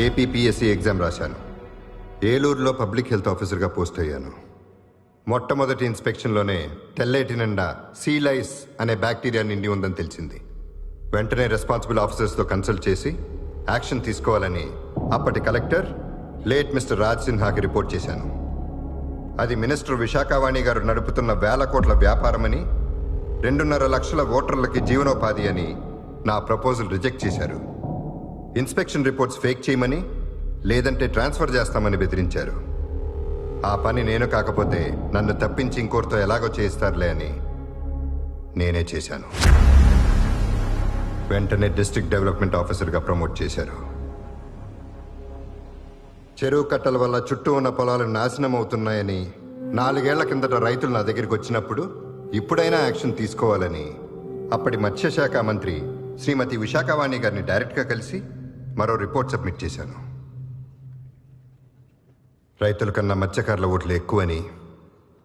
APPSC exam రాశాను. ఏలూరులో public health ఆఫీసర్గా పోస్ట్ అయ్యాను. మొట్టమొదటి ఇన్స్పెక్షన్లోనే తెల్లటి నిండా సీలైస్ అనే బ్యాక్టీరియా నిండి ఉందని తెలిసింది. వెంటనే రెస్పాన్సిబుల్ ఆఫీసర్స్తో కన్సల్ట్ చేసి యాక్షన్ తీసుకోవాలని అప్పటి కలెక్టర్ లేట్ మిస్టర్ రాజ్ సిన్హాకి రిపోర్ట్ చేశాను. అది మినిస్టర్ విశాఖవాణి గారు నడుపుతున్న వేల కోట్ల వ్యాపారమని రెండున్నర లక్షల ఓటర్లకి జీవనోపాధి అని నా ప్రపోజల్ రిజెక్ట్ చేశారు. ఇన్స్పెక్షన్ రిపోర్ట్స్ ఫేక్ చేయమని లేదంటే ట్రాన్స్ఫర్ చేస్తామని బెదిరించారు. ఆ పని నేను కాకపోతే నన్ను తప్పించి ఇంకోరితో ఎలాగో చేయిస్తారులే అని నేనే చేశాను. వెంటనే డిస్ట్రిక్ట్ డెవలప్మెంట్ ఆఫీసర్గా ప్రమోట్ చేశారు. చెరువు కట్టల వల్ల చుట్టూ ఉన్న పొలాలు నాశనం అవుతున్నాయని నాలుగేళ్ళ కిందట రైతులు నా దగ్గరికి వచ్చినప్పుడు ఇప్పుడైనా యాక్షన్ తీసుకోవాలని అప్పటి మత్స్యశాఖ మంత్రి శ్రీమతి విశాఖవాణి గారిని డైరెక్ట్గా కలిసి మరో రిపోర్ట్ సబ్మిట్ చేశాను. రైతుల కన్నా మత్స్యకారుల ఓట్లు ఎక్కువని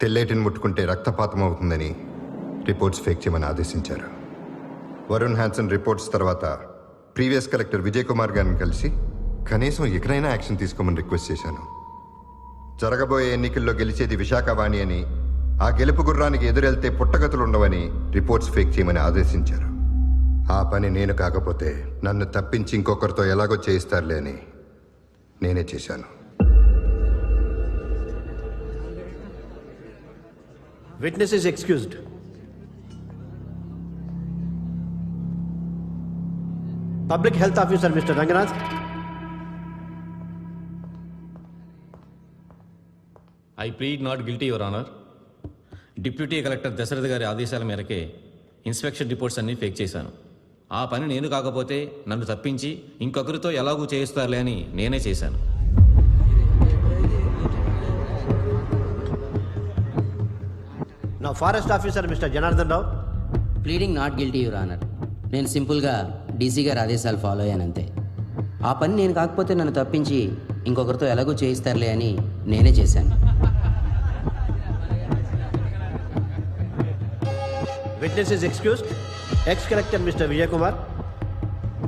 తెల్లేటిని ముట్టుకుంటే రక్తపాతం అవుతుందని రిపోర్ట్స్ ఫేక్ చేయమని ఆదేశించారు. వరుణ్ హ్యాన్సన్ రిపోర్ట్స్ తర్వాత ప్రీవియస్ కలెక్టర్ విజయ్ కుమార్ గారిని కలిసి కనీసం ఎక్కడైనా యాక్షన్ తీసుకోమని రిక్వెస్ట్ చేశాను. జరగబోయే ఎన్నికల్లో గెలిచేది విశాఖవాణి అని ఆ గెలుపు గుర్రానికి ఎదురెళ్తే పుట్టగతులు ఉండవని రిపోర్ట్స్ ఫేక్ చేయమని ఆదేశించారు. ఆ పని నేను కాకపోతే నన్ను తప్పించి ఇంకొకరితో ఎలాగో చేయిస్తారులే అని నేనే చేశాను Witness is excused. Public Health Officer Mr. Ranganath. I plead not guilty your honour deputy collector Dasharath గారి ఆదేశాల మేరకే ఇన్స్పెక్షన్ రిపోర్ట్స్ అన్నీ ఫేక్ చేశాను ఆ పని నేను కాకపోతే నన్ను తప్పించి ఇంకొకరితో ఎలాగూ చేయిస్తారులే అని నేనే చేశాను Now Forest Officer Mr. Janardhan Rao. Pleading not guilty your honour నేను సింపుల్గా డీసీ గారి ఆదేశాలు ఫాలో అయ్యానంతే ఆ పని నేను కాకపోతే నన్ను తప్పించి ఇంకొకరితో ఎలాగో చేయిస్తారులే అని నేనే చేశాను Witness is excused. Ex-Collector Mr. Vijay Kumar.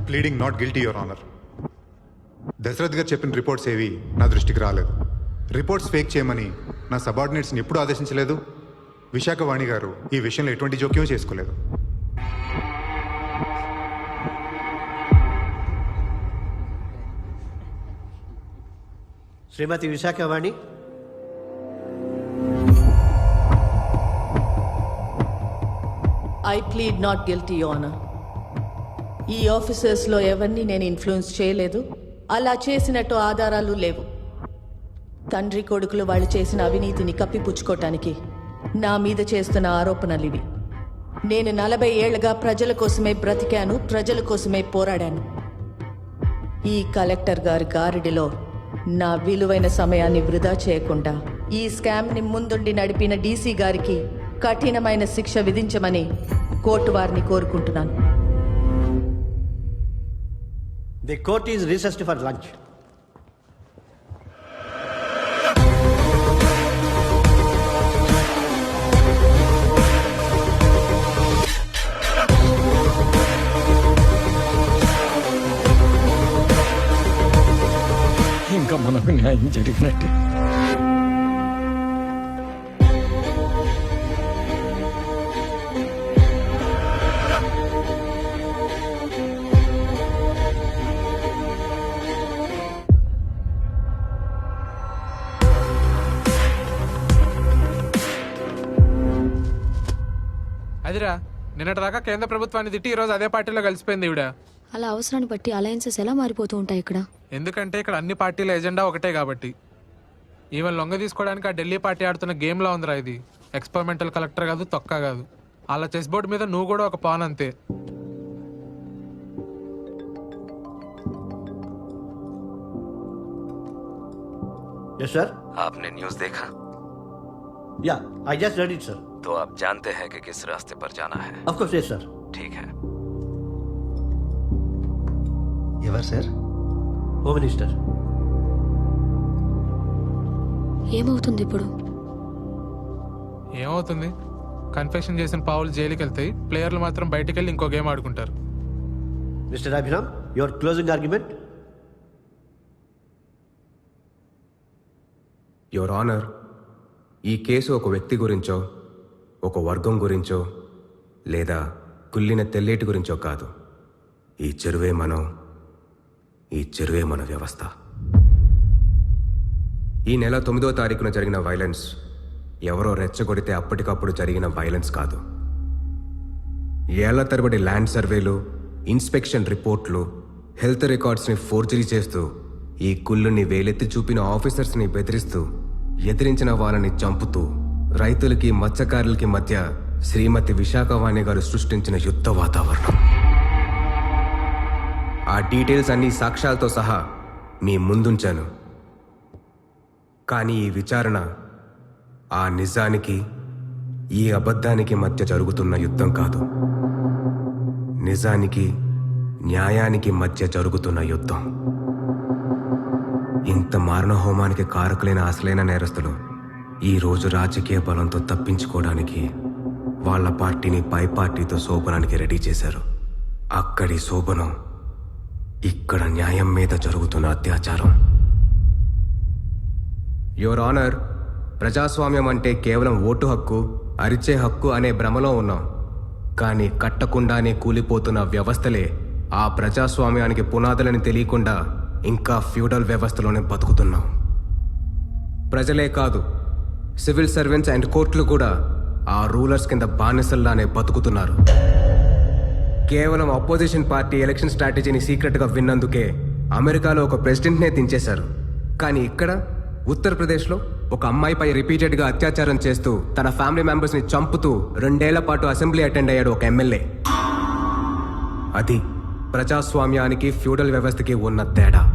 Pleading not guilty your honour Dasharath garu చెప్పిన రిపోర్ట్స్ ఏవి నా దృష్టికి రాలేదు రిపోర్ట్స్ ఫేక్ చేయమని నా సబార్డినేట్స్ని ఎప్పుడూ ఆదేశించలేదు విశాఖవాణి గారు ఈ విషయంలో ఎటువంటి జోక్యం చేసుకోలేదు Srimati Vishakhavani. I plead not guilty honour ఈ ఆఫీసర్స్లో ఎవరిని నేను ఇన్ఫ్లుయెన్స్ చేయలేదు. అలా చేసినట్టు ఆధారాలు లేవు. తండ్రి కొడుకులు వాళ్ళు చేసిన అవినీతిని కప్పిపుచ్చుకోవటానికి నా మీద చేస్తున్న ఆరోపణలు ఇవి నేను నలభై ఏళ్ళుగా ప్రజల కోసమే బ్రతికాను ప్రజల కోసమే పోరాడాను. ఈ కలెక్టర్ గారి గారిడిలో నా విలువైన సమయాన్ని వృధా చేయకుండా ఈ స్కామ్ని ముందుండి నడిపిన డీసీ గారికి కఠినమైన శిక్ష విధించమని కోర్టు వారిని కోరుకుంటున్నాను The court is recessed for lunch. ఇంకా మనకు న్యాయం జరిగినట్టే నిన్నటిదాకా కేంద్ర ప్రభుత్వాన్ని తిట్టి ఈరోజు అదే పార్టీలో కలిసిపోయింది ఈవిడ అలా అవసరాన్ని బట్టి అలయన్సెస్ ఎలా మారిపోతూ ఉంటాయి ఇక్కడ ఎందుకంటే ఇక్కడ అన్ని పార్టీల ఎజెండా ఒకటే కాబట్టి ఈవెన్ లొంగ తీసుకోవడానికి ఆ ఢిల్లీ పార్టీ ఆడుతున్న గేమ్లా ఉందిరా ఇది ఎక్స్పెరిమెంటల్ కలెక్టర్ కాదు తొక్క కాదు అలా చెస్ బోర్డు మీద నువ్వు కూడా ఒక పాన్ అంతే Yes, sir. आपने न्यूज देखा या I just read it sir तो आप जानते हैं कि किस रास्ते पर जाना है। ऑफ कोर्स यस सर ठीक है। ఎవరు సార్ హోమ్ మినిస్టర్ ఏమవుతుంది ఇప్పుడు? ఏమవుతుంది? కన్ఫెక్షన్ చేసిన పావులు జైలుకి వెళ్తాయి ప్లేయర్లు మాత్రం బయటికి వెళ్ళి ఇంకో గేమ్ ఆడుకుంటారు. Mister Abhiram your closing argument your honour ఈ కేసు ఒక వ్యక్తి గురించో ఒక వర్గం గురించో లేదా కుళ్ళిన తెల్లేటి గురించో కాదు. ఈ చెరువే మనం ఈ చెరువే మన వ్యవస్థ. ఈ నెల తొమ్మిదో తారీఖున జరిగిన వైలెన్స్ ఎవరో రెచ్చగొడితే అప్పటికప్పుడు జరిగిన వైలెన్స్ కాదు. ఏళ్ళ తరబడి ల్యాండ్ సర్వేలు ఇన్స్పెక్షన్ రిపోర్ట్లు హెల్త్ రికార్డ్స్ని ఫోర్జరీ చేస్తూ ఈ కుళ్ళుని వేలెత్తి చూపిన ఆఫీసర్స్ని బెదిరిస్తూ ఎదిరించిన వాళ్ళని చంపుతూ రైతులకి మత్స్యకారులకి మధ్య శ్రీమతి విశాఖవాణి గారు సృష్టించిన యుద్ధ వాతావరణం. ఆ డీటెయిల్స్ అన్ని సాక్ష్యాలతో సహా మీ ముందుంచాను. కానీ ఈ విచారణ ఆ నిజానికి ఈ అబద్ధానికి మధ్య జరుగుతున్న యుద్ధం కాదు. నిజానికి న్యాయానికి మధ్య జరుగుతున్న యుద్ధం. ఇంత మారణ హోమానికి కారకులైన అసలైన నేరస్తులు ఈ రోజు రాజకీయ బలంతో తప్పించుకోవడానికి వాళ్ళ పార్టీని పై పార్టీతో శోభనానికి రెడీ చేశారు. అక్కడి శోభనం ఇక్కడ న్యాయం మీద జరుగుతున్న అత్యాచారం. యువర్ ఆనర్ ప్రజాస్వామ్యం అంటే కేవలం ఓటు హక్కు అరిచే హక్కు అనే భ్రమలో ఉన్నాం. కానీ కట్టకుండానే కూలిపోతున్న వ్యవస్థలే ఆ ప్రజాస్వామ్యానికి పునాదులని తెలియకుండా ఇంకా ఫ్యూడల్ వ్యవస్థలోనే బతుకుతున్నాం. ప్రజలే కాదు సివిల్ సర్వెంట్స్ అండ్ కోర్టులు కూడా ఆ రూలర్స్ కింద బానిసల్లానే బతుకుతున్నారు. కేవలం అపోజిషన్ పార్టీ ఎలక్షన్ స్ట్రాటజీని సీక్రెట్గా విన్నందుకే అమెరికాలో ఒక ప్రెసిడెంట్నే దించేశారు. కానీ ఇక్కడ ఉత్తరప్రదేశ్లో ఒక అమ్మాయిపై రిపీటెడ్గా అత్యాచారం చేస్తూ తన ఫ్యామిలీ మెంబర్స్ని చంపుతూ రెండేళ్ళ పాటు అసెంబ్లీ అటెండ్ అయ్యాడు ఒక ఎమ్మెల్యే. అది ప్రజాస్వామ్యానికి ఫ్యూడల్ వ్యవస్థకి ఉన్న తేడా.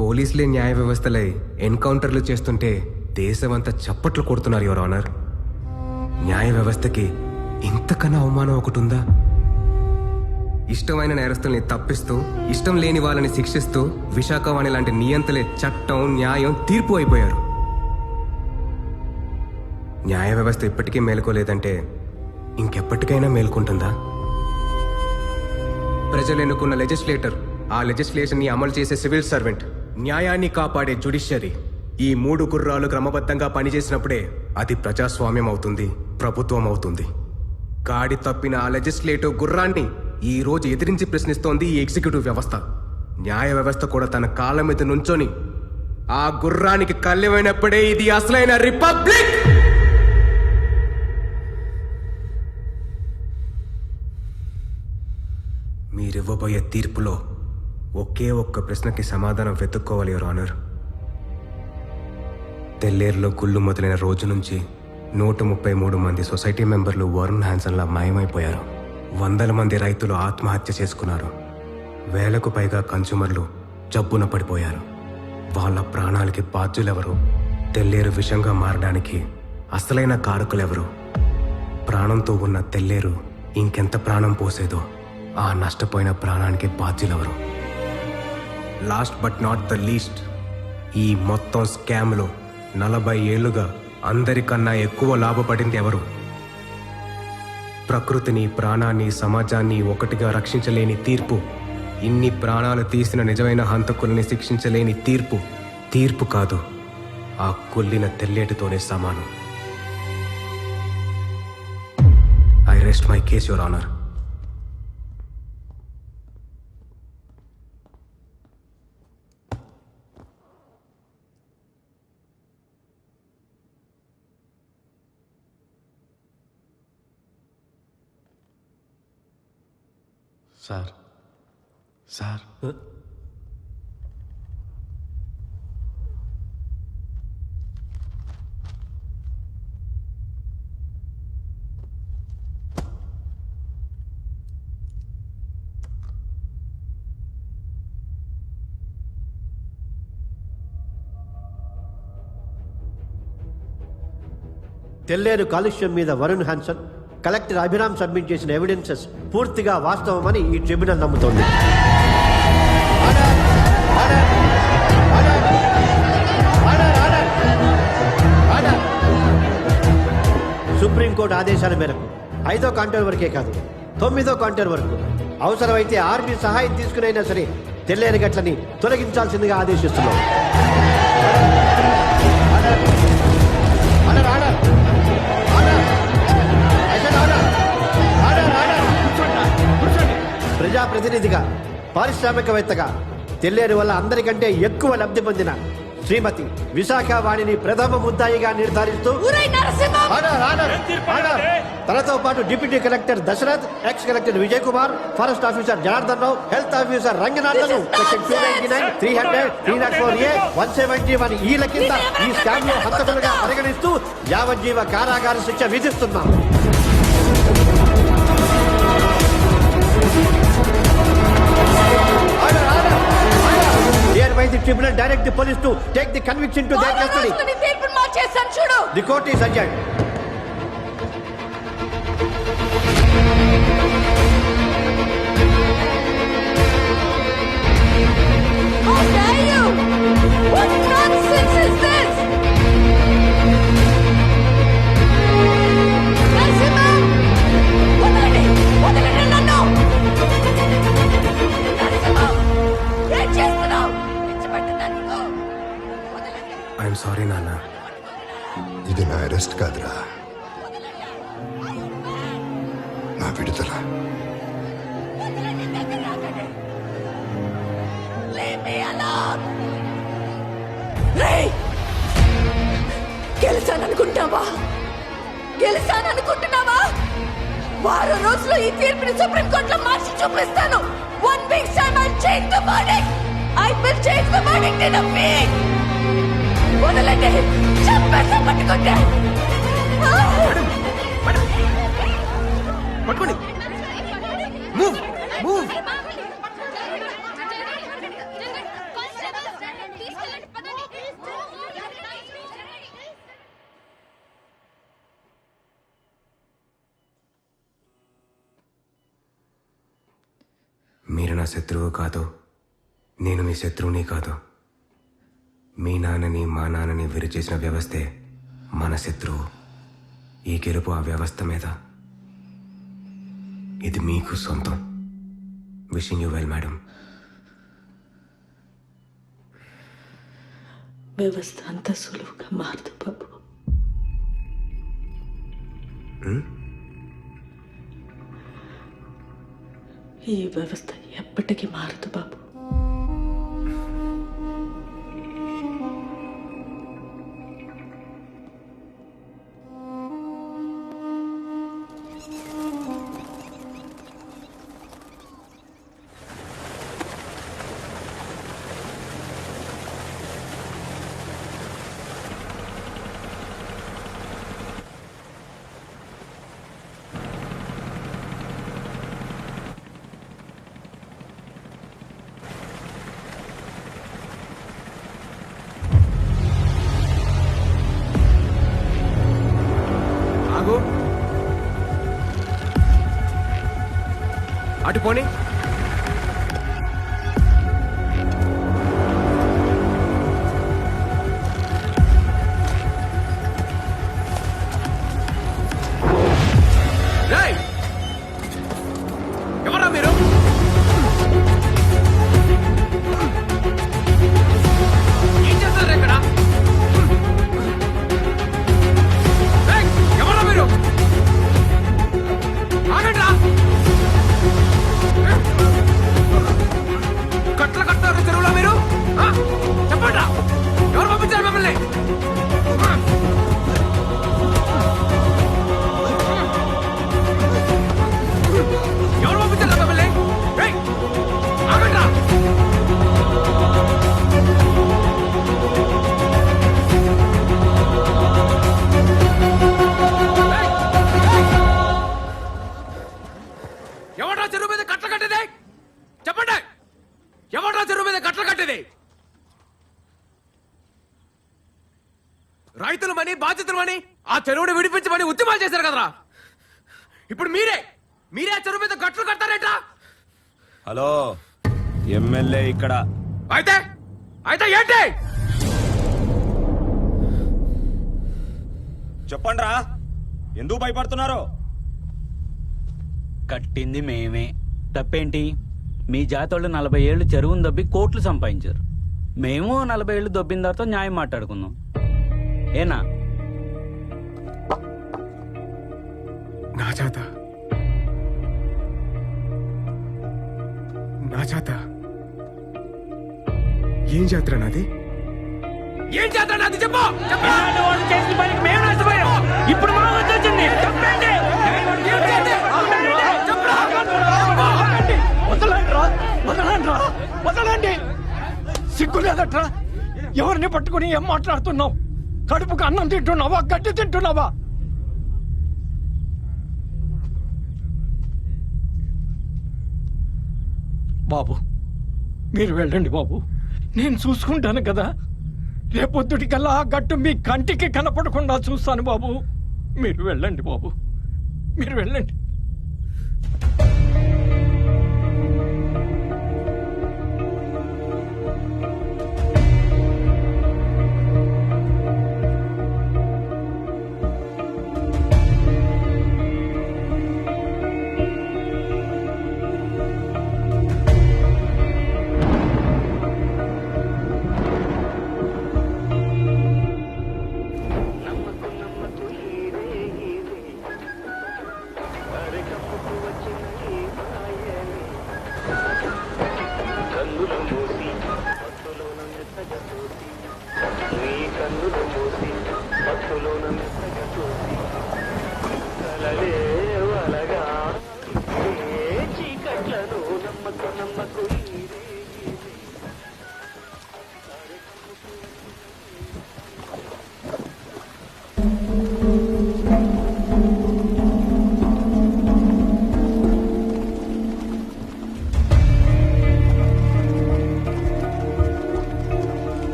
పోలీసులే న్యాయ వ్యవస్థలై ఎన్కౌంటర్లు చేస్తుంటే దేశమంతా చప్పట్లు కొడుతున్నారు యువర్ ఆనర్. న్యాయ వ్యవస్థకి ఇంతకన్నా అవమానం ఒకటి ఉందా ఇష్టమైన నేరస్తుల్ని తప్పిస్తూ ఇష్టం లేని వాళ్ళని శిక్షిస్తూ విశాఖవాణి లాంటి నియంతలే చట్టం న్యాయం తీర్పు అయిపోయారు. న్యాయ వ్యవస్థ ఇప్పటికీ మేలుకోలేదంటే ఇంకెప్పటికైనా మేల్కొంటుందా? ప్రజలు ఎన్నుకున్న లెజిస్లేటర్ ఆ లెజిస్లేషన్ని అమలు చేసే సివిల్ సర్వెంట్. న్యాయాన్ని కాపాడే జుడిషియరీ ఈ మూడు గుర్రాలు క్రమబద్ధంగా పనిచేసినప్పుడే అది ప్రజాస్వామ్యం అవుతుంది ప్రభుత్వం అవుతుంది కాడి తప్పిన ఆ లెజిస్లేటివ్ గుర్రాన్ని ఈ రోజు ఎదిరించి ప్రశ్నిస్తోంది ఈ ఎగ్జిక్యూటివ్ వ్యవస్థ. న్యాయ వ్యవస్థ కూడా తన కాలం మీద నుంచొని ఆ గుర్రానికి కళ్ళెమైనప్పుడే ఇది అసలైన రిపబ్లిక్! మీరివ్వబోయే తీర్పులో ఒకే ఒక్క ప్రశ్నకి సమాధానం వెతుక్కోవాలి యువర్ ఆనర్. తెల్లేరులో గుళ్ళు మొదలైన రోజు నుంచి నూట ముప్పై మూడు మంది సొసైటీ మెంబర్లు వరుణ్ హ్యాన్సన్లా మాయమైపోయారు. వందల మంది రైతులు ఆత్మహత్య చేసుకున్నారు. వేలకు పైగా కన్స్యూమర్లు జబ్బున పడిపోయారు. వాళ్ళ ప్రాణాలకి బాధ్యులెవరు? తెల్లేరు విషంగా మారడానికి అసలైన కారకులెవరు? ప్రాణంతో ఉన్న తెల్లేరు ఇంకెంత ప్రాణం పోసేదో ఆ నష్టపోయిన ప్రాణానికి బాధ్యులెవరు? Last but not the least ఈ మొత్తం స్కామ్లో నలభై ఏళ్ళుగా అందరికన్నా ఎక్కువ లాభపడింది ఎవరు? ప్రకృతిని ప్రాణాన్ని సమాజాన్ని ఒకటిగా రక్షించలేని తీర్పు ఇన్ని ప్రాణాలు తీసిన నిజమైన హంతకుల్ని శిక్షించలేని తీర్పు తీర్పు కాదు ఆ కొల్లిన తెల్లేటితోనే సమానం. I rest my case your honour sir. Sir. Telleru కాలుష్యం మీద Varun Hansen collector Abhiram submit చేసిన ఎవిడెన్సెస్ పూర్తిగా వాస్తవమని ఈ ట్రిబ్యునల్ నమ్ముతోంది. సుప్రీంకోర్టు ఆదేశాల మేరకు ఐదో కాంటర్ వరకే కాదు తొమ్మిదో కాంటర్ వరకు. అవసరమైతే ఆర్మీ సహాయం తీసుకునైనా సరే తెల్లేరు గట్లని తొలగించాల్సిందిగా ఆదేశిస్తున్నాం. ప్రజాప్రతినిధిగా పారిశ్రామికవేత్తగా తెల్లేరు వల్ల అందరికంటే ఎక్కువ లబ్ధి పొందిన శ్రీమతి విశాఖ వాణిని ప్రథమ ముద్దాయిగా నిర్ధారిస్తూ తనతో పాటు deputy collector Dasharath ex collector Vijay Kumar forest officer Janardhan Rao health officer Ranganathan section two ninety nine three hundred three not four A one seventy one ఈల కింద ఈ స్కామ్లో హంతకులుగా పరిగణిస్తూ యావజ్జీవ కారాగార శిక్ష విధిస్తున్నాం. The tribunal direct the police to take the conviction to their custody. తీర్పును మార్చేస్తాను చూడు The court is adjourned. How dare you? What nonsense is this? I'm sorry నాన్న ఇది నా అరెస్ట్ కాదురా. నా విడుదల! రేయ్! గెలిచాననుకుంటున్నావా? గెలిచాననుకుంటున్నావా? వారం రోజులు ఈ తీర్పుని సుప్రీం కోర్టులో మార్చి చూపిస్తాను. One week time I change the verdict I will change the verdict in a week వదలండి చంపేస్తా పట్టుకుంటే పట్టుకోండి. మూవ్ మూవ్ మీరు నా శత్రువు కాదు నేను మీ శత్రువుని కాదు. మీ నాన్నని మా నాన్నని వేరు చేసిన వ్యవస్థే మన శత్రువు. ఈ గెలుపు ఆ వ్యవస్థ మీద. ఇది మీకు సొంతం. విషింగ్ యూ వెల్ మేడం వ్యవస్థ అంత సులువుగా మారదు బాబు. ఈ వ్యవస్థ ఎప్పటికీ మారదు బాబు. అటు చెరువుని విడిపించమని ఉద్యమాలు చేశారు కదరా? ఇప్పుడు మీరే మీరే ఆ చెరువు మీద గట్లు కట్టారేట్రా హలో ఎమ్మెల్యే ఇక్కడ. అయితే అయితే ఏంటి? చెప్పండి రా ఎందుకు భయపడుతున్నారు? కట్టింది మేమే. తప్పేంటి? మీ జాతోళ్ళు నలభై ఏళ్ళు చెరువును దబ్బి కోట్లు సంపాదించారు. మేము నలభై ఏళ్ళు దొబ్బిన తర్వాత న్యాయం మాట్లాడుకుందాం. ఏనా? నా చేత నా చేత ఏం జాతర నాది? ఏం చేద్దాం అది చెప్పు చేసిన పనికి మేము నష్టపోయాం ఇప్పుడు మా వద్ద వచ్చింది. చెప్పండి. వదలండ్రా వదలండ్రా వదలండి సిగ్గు లేదట్రా ఎవరిని పట్టుకుని ఏం మాట్లాడుతున్నావు? కడుపుకు అన్నం తింటున్నావా? గడ్డి తింటున్నావా? బాబు మీరు వెళ్ళండి బాబు. నేను చూసుకుంటాను కదా. రేపొద్దుటికల్లా ఆ గట్టు మీ కంటికి కనపడకుండా చూస్తాను బాబు. మీరు వెళ్ళండి బాబు. మీరు వెళ్ళండి.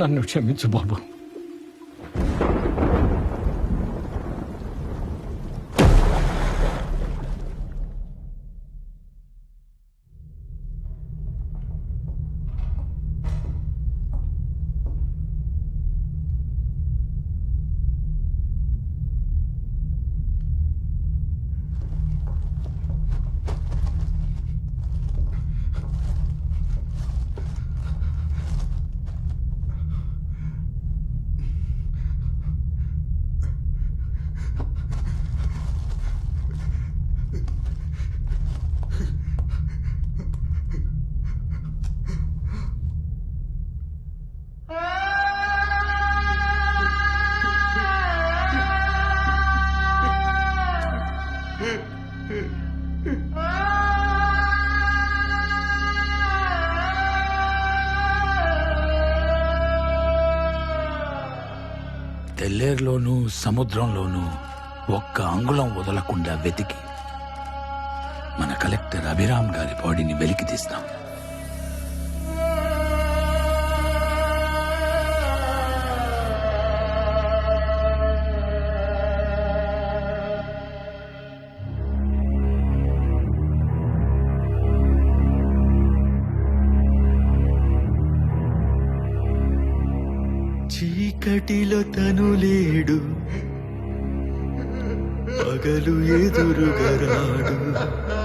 నన్ను క్షమించు బాబు. తెల్లేరులోను సముద్రంలోనూ ఒక్క అంగుళం వదలకుండా వెతికి మన కలెక్టర్ అభిరామ్ గారి బాడీని వెలికి తీస్తాం. చీకటిలో తను లేడు. పగలు ఎదురుగరాడు.